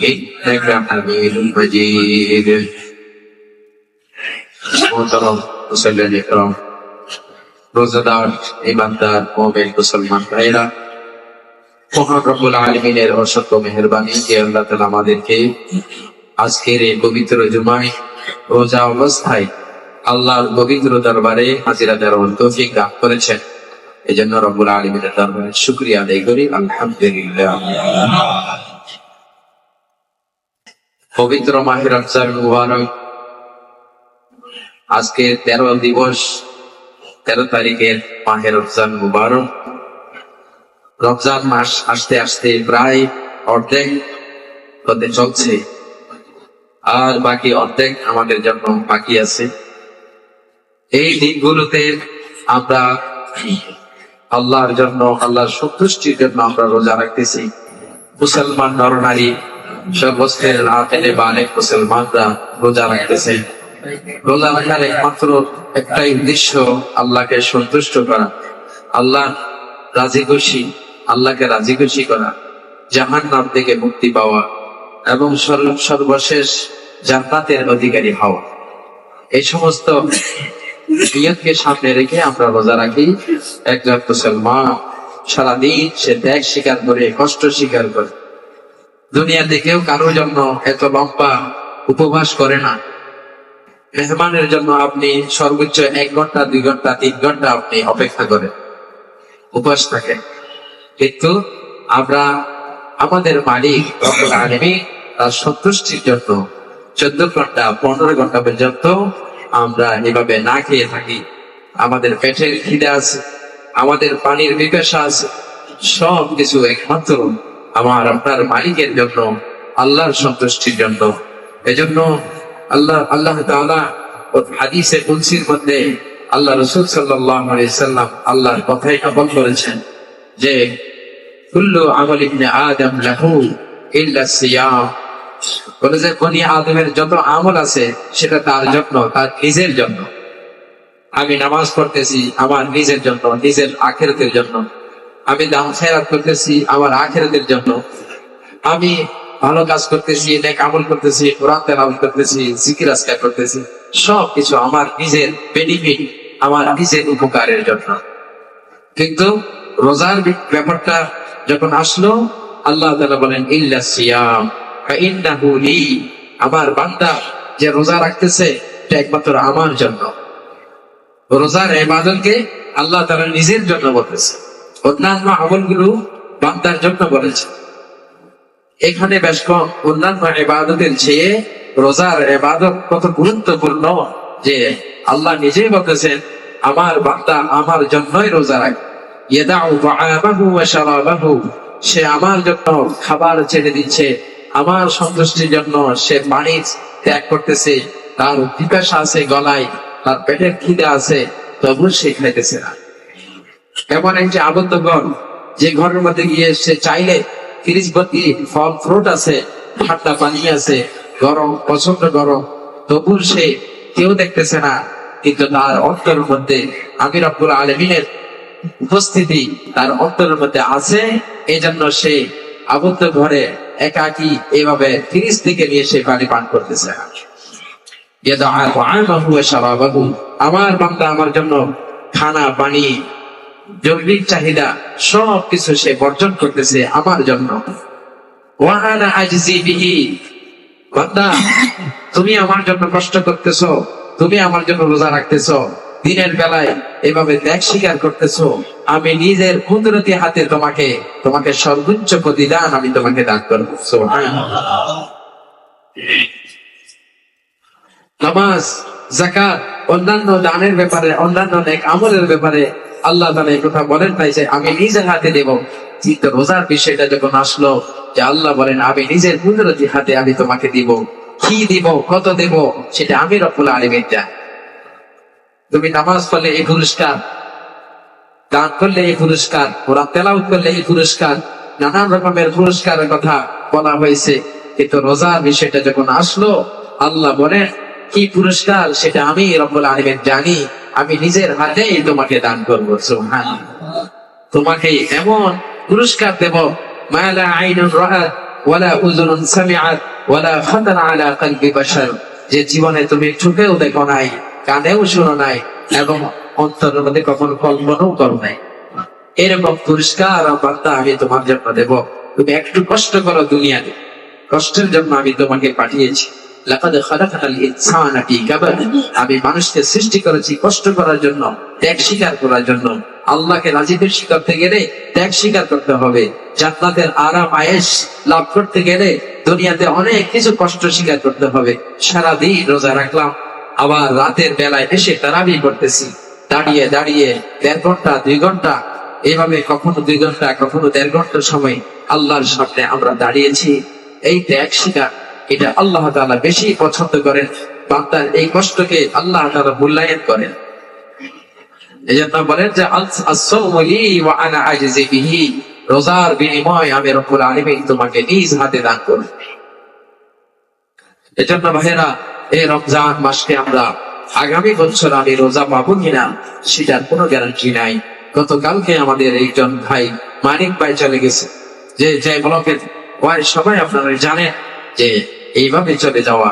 إنك حميد مجيد محترم মুসল্লিয়ান ইকরাম রোজাদার ইমানদার মোমেন মুসলমান ভাইরা মহান রব্বুল আলমিনের অসত্য মেহরবানি যে আল্লাহ তালা আমাদেরকে আজকের এই পবিত্র জুমায় রোজা অবস্থায় আল্লাহর পবিত্র দরবারে হাজিরা দেওয়ার তৌফিক দান করেছেন এই জন্য রব্বুল আলমিনের দরবারে শুক্রিয়া আদায় করি আলহামদুলিল্লাহ পবিত্র মাহের মুবারক। আজকে তেরো দিবস, তেরো তারিখের মাহের মুবারক। রমজান মাস আসতে আসতে প্রায় অর্ধেক হতে চলছে। আর বাকি অর্ধেক আমাদের জন্য বাকি আছে। এই দিনগুলোতে আমরা আল্লাহর জন্য, আল্লাহর সন্তুষ্টির জন্য আমরা রোজা রাখতেছি। মুসলমান নরনারী সর্বস্তের আতেলে বা অনেক মুসলমানরা রোজা রাখতেছে। রোজা রাখার একমাত্র একটাই উদ্দেশ্য, আল্লাহকে সন্তুষ্ট করা। আল্লাহ রাজি খুশি, আল্লাহকে রাজি খুশি করা। জাহান নাম থেকে মুক্তি পাওয়া এবং সর্ব- সর্বশেষ জান্নাতের অধিকারী হওয়া। এই সমস্ত নিয়তকে সামনে রেখে আমরা রোজা রাখি। একজন মুসলমান সারাদিন সে ত্যাগ স্বীকার করে, কষ্ট স্বীকার করে। দুনিয়াতে কেউ কারোর জন্য এত লম্বা উপবাস করে না। মেহমানের জন্য আপনি সর্বোচ্চ এক ঘণ্টা, দুই ঘণ্টা, তিন ঘণ্টা আপনি অপেক্ষা করেন। উপবাস থাকে কিন্তু আমরা, আমাদের মালিক রব্বুল তার সন্তুষ্টির জন্য চোদ্দ ঘণ্টা, পনেরো ঘণ্টা পর্যন্ত আমরা এভাবে না খেয়ে থাকি। আমাদের পেটের খিদে আছে, আমাদের পানির বিকাশা আছে সব কিছু একমাত্র আমার, আপনার মালিকের জন্য, আল্লাহর সন্তুষ্টির জন্য। এজন্য আল্লাহ আল্লাহ হাদিসে কুলসির মধ্যে আল্লাহ রসুল সাল্লাম আল্লাহর কথাই কবল করেছেন যে, কুল্লু আমল ইবনে আদম লাহু বলে যে, বনি আদমের যত আমল আছে, সেটা তার জন্য, তার নিজের জন্য। আমি নামাজ পড়তেছি, আমার নিজের জন্য, নিজের আখেরাতের জন্য। আমি দাম খেরাত করতেছি আমার আখেরাতের জন্য। আমি ভালো কাজ করতেছি, নেক আমল করতেছি করতেছি, জিকির আজকার করতেছি। সব কিছু আমার নিজের বেনিফিট আমার নিজের উপকারের জন্য। কিন্তু রোজার ব্যাপারটা যখন আসলো, আল্লাহ বলেন আমার বান্দা যে রোজা রাখতেছে, এটা একমাত্র আমার জন্য। রোজার ইবাদতকে আল্লাহ তাআলা নিজের জন্য বলতেছে অন্যান্য আমলগুলো বান্দার জন্য বলেছে। এখানে বেশ অন্যান্য ইবাদতের চেয়ে রোজার ইবাদত কত গুরুত্বপূর্ণ যে আল্লাহ নিজেই বলতেছেন, আমার বান্দা আমার জন্যই রোজা রাখে। সে আমার জন্য খাবার ছেড়ে দিচ্ছে, আমার সন্তুষ্টির জন্য সে পানি ত্যাগ করতেছে, তার পিপাসা আছে গলায়, তার পেটের খিদে আছে, তবু সে খাইতেছে না। এমন একটি আবদ্ধগণ যে ঘরের মধ্যে গিয়ে সে চাইলে তিরিশ বত্রি ফল, ফ্রুট আছে ঠান্ডা পানি আছে, গরম প্রচণ্ড গরম, তবু সে কেউ দেখতেছে না। কিন্তু তার অন্তরের মধ্যে আমি রব্বুল আলমিনের উপস্থিতি তার অন্তরের মধ্যে আছে। এই জন্য সে আবদ্ধ ঘরে একাকি এভাবে তিরিশ থেকে নিয়ে সে পানি পান করতেছে। আমার বান্দা আমার জন্য খানা, পানি জরুরি চাহিদা সব কিছু সে বর্জন করতেছে আমার জন্য। ওয়াহানা আজজি বিহি। বান্দা, তুমি আমার জন্য কষ্ট করতেছো, তুমি আমার জন্য রোজা রাখতেছো, দিনের বেলায় এভাবে ত্যাগ স্বীকার করতেছো, আমি নিজের কুদরতি হাতে তোমাকে তোমাকে সর্বোচ্চ প্রতিদান আমি তোমাকে দান করব। নামাজ জাকাত অন্যান্য দানের ব্যাপারে, অন্যান্য নেক আমলের ব্যাপারে আল্লাহ তালা এই কথা বলেন তাই যে আমি নিজের হাতে দেব। কিন্তু রোজার বিষয়টা যখন আসলো যে আল্লাহ বলেন, আমি নিজের কুদরতি হাতে আমি তোমাকে দিব। কি দিব, কত দেব, সেটা আমি রব্বুল আলমিন জানি। তুমি নামাজ পড়লে এই পুরস্কার গান করলে এই পুরস্কার, কোরআন তেলাউত করলে এই পুরস্কার, নানান রকমের পুরস্কারের কথা বলা হয়েছে। কিন্তু রোজার বিষয়টা যখন আসলো, আল্লাহ বলেন, কি পুরস্কার সেটা আমি রব্বুল আলমেন জানি। আমি নিজের হাতেই তোমাকে দান করব সুবহান তোমাকে এমন পুরস্কার দেব খাতার আলা যে জীবনে তুমি চোখেও দেখো নাই, কানেও শুনো নাই, এবং অন্তরের মধ্যে কখনো কল্পনাও করো নাই। এরকম পুরস্কার বার্তা আমি তোমার জন্য দেব। তুমি একটু কষ্ট করো দুনিয়াতে। কষ্টের জন্য আমি তোমাকে পাঠিয়েছি। লাকাদ খালাকনাল ইনসানা ফি কাবাদ। আমি মানুষকে সৃষ্টি করেছি কষ্ট করার জন্য, ত্যাগ স্বীকার করার জন্য। আল্লাহকে রাজি খুশি করতে গেলে ত্যাগ স্বীকার করতে হবে। জান্নাতের আরাম, আয়েশ লাভ করতে গেলে দুনিয়াতে অনেক কিছু কষ্ট স্বীকার করতে হবে। সারা দিন রোজা রাখলাম, আবার রাতের বেলায় এসে তারাবি করতেছি দাঁড়িয়ে দাঁড়িয়ে দেড় ঘণ্টা, দুই ঘণ্টা, এভাবে কখনো দুই ঘণ্টা, কখনো দেড় ঘণ্টা সময় আল্লাহর সামনে আমরা দাঁড়িয়েছি। এই ত্যাগ স্বীকার এটা আল্লাহ তাআলা বেশি পছন্দ করেন বান্দার এই কষ্টকে আল্লাহ তাআলা মূল্যায়ন করেন। এই জন্য বলেন যে রোজার বিনিময় আমি আলামিন তোমাকে নিজ হাতে দান এজন্য এই রমজান মাসকে আমরা আগামী বছর আমি রোজা পাবো কিনা, সেটার কোনো গ্যারান্টি নাই। গতকালকে আমাদের একজন ভাই মানিক ভাই চলে গেছে। যে যে ব্লকের সবাই আপনারা জানেন যে এইভাবে চলে যাওয়া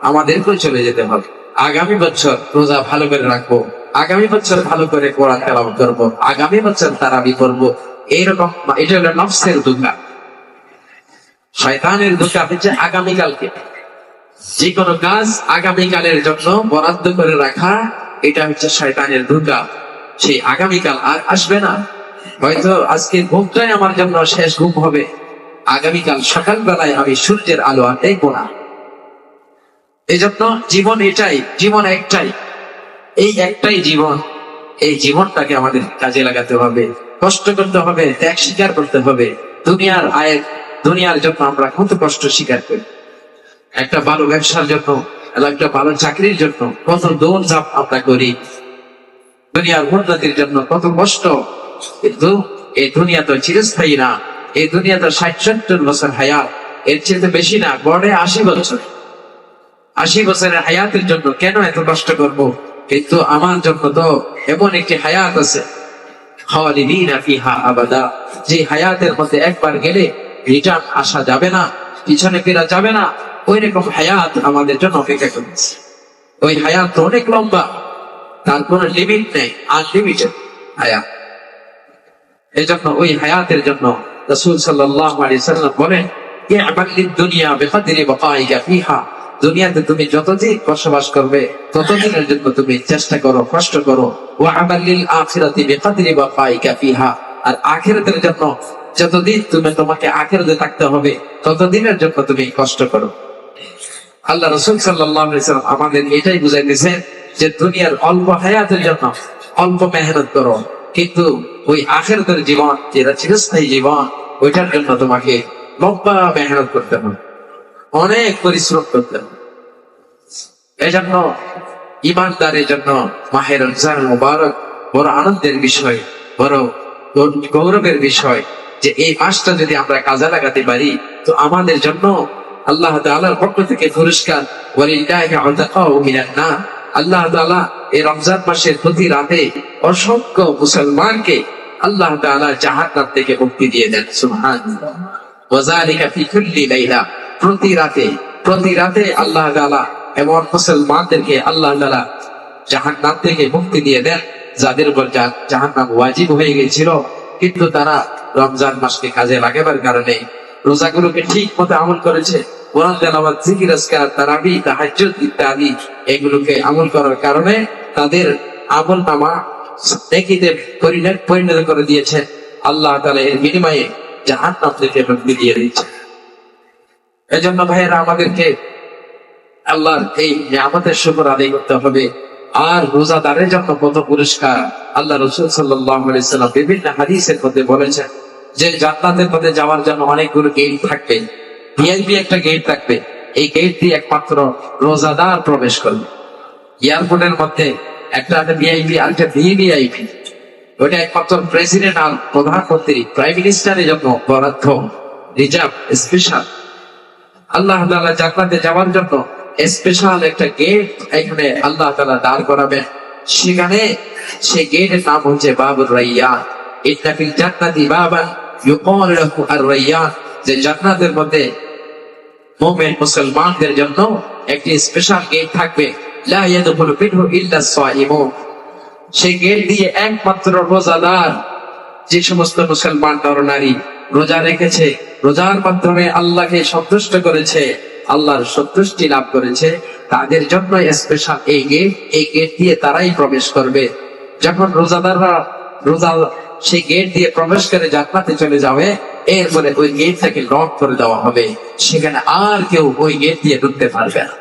আমাদেরকেও চলে যেতে হবে। আগামী বছর রোজা ভালো করে রাখব, আগামী বছর ভালো করে কোরআন তেলাওয়াত করব, আগামী বছর তারাবি করব এইরকম এটা হলো নফসের দুঃখা শয়তানের দুঃখা হচ্ছে আগামীকালকে। যে কোনো কাজ আগামীকালের জন্য বরাদ্দ করে রাখা, এটা হচ্ছে শয়তানের দুর্গা। সেই আগামীকাল আর আসবে না। হয়তো আজকে ঘুমটাই আমার জন্য শেষ ঘুম হবে। আগামীকাল সকালবেলায় আমি সূর্যের আলো আর দেখব না জন্য জীবন এটাই, জীবন একটাই। এই একটাই জীবন, এই জীবনটাকে আমাদের কাজে লাগাতে হবে, কষ্ট করতে হবে, ত্যাগ স্বীকার করতে হবে। দুনিয়ার আয়ের, দুনিয়ার জন্য আমরা কত কষ্ট স্বীকার করি। একটা ভালো ব্যবসার জন্য একটা ভালো চাকরির জন্য কত দৌড় ঝাঁপ আমরা করি। দুনিয়ার উন্নতির জন্য কত কষ্ট। কিন্তু এই দুনিয়া তো চিরস্থায়ী না। এই দুনিয়া তো ষাট সত্তর বছর হায়াত, এর চেয়ে বেশি না, গড়ে আশি বছর। আশি বছরের হায়াতের জন্য কেন এত কষ্ট করব? কিন্তু আমার জন্য তো এমন একটি হায়াত আছে। যে হায়াতের মধ্যে একবার গেলে রিটার্ন আসা যাবে না, পিছনে ফেরা যাবে না। ওই রকম হায়াত আমাদের জন্য অপেক্ষা করছে ওই হায়াত তো অনেক লম্বা, তার লিমিট নেই আনলিমিটেড হায়াত। এই জন্য ওই হায়াতের জন্য রসুল সাল্লাহ আলী সাল্লাম বলেন দুনিয়া বেকাদিরে বাকাইকা ফিহা। দুনিয়াতে তুমি যতদিন বসবাস করবে, ততদিনের জন্য তুমি চেষ্টা করো, কষ্ট করো। ও আমাল্লিল আখিরাতি বেকাদিরে বাকাইকা ফিহা। আর আখিরাতের জন্য যতদিন তুমি তোমাকে আখিরাতে থাকতে হবে, ততদিনের জন্য তুমি কষ্ট করো। আল্লাহ রসুল সাল্লাম আমাদের এটাই বুঝাইতেছেন যে, দুনিয়ার অল্প হায়াতের জন্য অল্প মেহনত করো। কিন্তু ওই আখেরতের জীবন, যেটা চিরস্থায়ী জীবন, ওইটার জন্য তোমাকে লম্বা মেহনত করতে হবে। অনেক পরিশ্রম করতে হবে। এই জন্য ইমানদারের জন্য মাহের রমজান মুবারক বড় আনন্দের বিষয়, বড় গৌরবের বিষয় যে এই মাসটা যদি আমরা কাজে লাগাতে পারি, তো আমাদের জন্য আল্লাহ তাআলার পক্ষ থেকে পুরস্কার। আল্লাহ তাআলা এই রমজান মাসের প্রতি রাতে অসংখ্য মুসলমানকে আল্লাহ তাআলা থেকে মুক্তি দিয়ে দেন লাইলা, প্রতি রাতে প্রতি রাতে আল্লাহ তাআলা এমন মুসলমানদেরকে আল্লাহ তাআলা জাহান্নাম থেকে মুক্তি দিয়ে দেন, যাদের উপর জাহান্নাম ওয়াজিব হয়ে গিয়েছিল। কিন্তু তারা রমজান মাসকে কাজে লাগাবার কারণে রোজাগুলোকে ঠিক মতো আমল করেছে। কোরআন তারাবি, তাহাজ্জুদ ইত্যাদি, এগুলোকে আমল করার কারণে তাদের আমল নামা পরিণত পরিণত করে আল্লাহ তাআলা এর বিনিময়ে মুক্তি দিয়ে এজন্য ভাইয়েরা, আমাদেরকে আল্লাহর এই আমাদের শুকর আদায় করতে হবে। আর রোজাদারের জন্য কত পুরস্কার? আল্লাহ রসুল সাল্লাম বিভিন্ন হাদিসের মধ্যে বলেছেন যে জান্নাতের পথে যাওয়ার জন্য অনেকগুলো গেট থাকবে। ভিআইপি একটা গেট থাকবে। এই গেট দিয়ে একমাত্র রোজাদার প্রবেশ করবে। এয়ারপোর্টের মধ্যে একটা আছে ভিআইপি ভিভিআইপি ওটা একমাত্র প্রেসিডেন্ট আর প্রধানমন্ত্রী প্রাইম মিনিস্টারের জন্য বরাদ্দ রিজার্ভ স্পেশাল আল্লাহ তাআলা জান্নাতে যাওয়ার জন্য স্পেশাল একটা গেট এখানে আল্লাহ তাআলা দাঁড় সেখানে সেই গেটের নাম হচ্ছে বাবুর রাইয়ান। ইন্না ফিল আর রাইয়ান। যে জান্নাতের মধ্যে মুমিন মুসলমানদের জন্য একটি স্পেশাল গেট থাকবে। সেই গেট দিয়ে একমাত্র রোজাদার, যে সমস্ত মুসলমান নরনারী রোজা রেখেছে, রোজার মাধ্যমে আল্লাহকে সন্তুষ্ট করেছে, আল্লাহর সন্তুষ্টি লাভ করেছে, তাদের জন্য স্পেশাল এই গেট এই গেট দিয়ে তারাই প্রবেশ করবে। যখন রোজাদাররা রোজা, সেই গেট দিয়ে প্রবেশ করে জান্নাতে চলে যাবে, এরপরে ওই গেট থেকে লক করে দেওয়া হবে। সেখানে আর কেউ ওই গেট দিয়ে ঢুকতে পারবে না।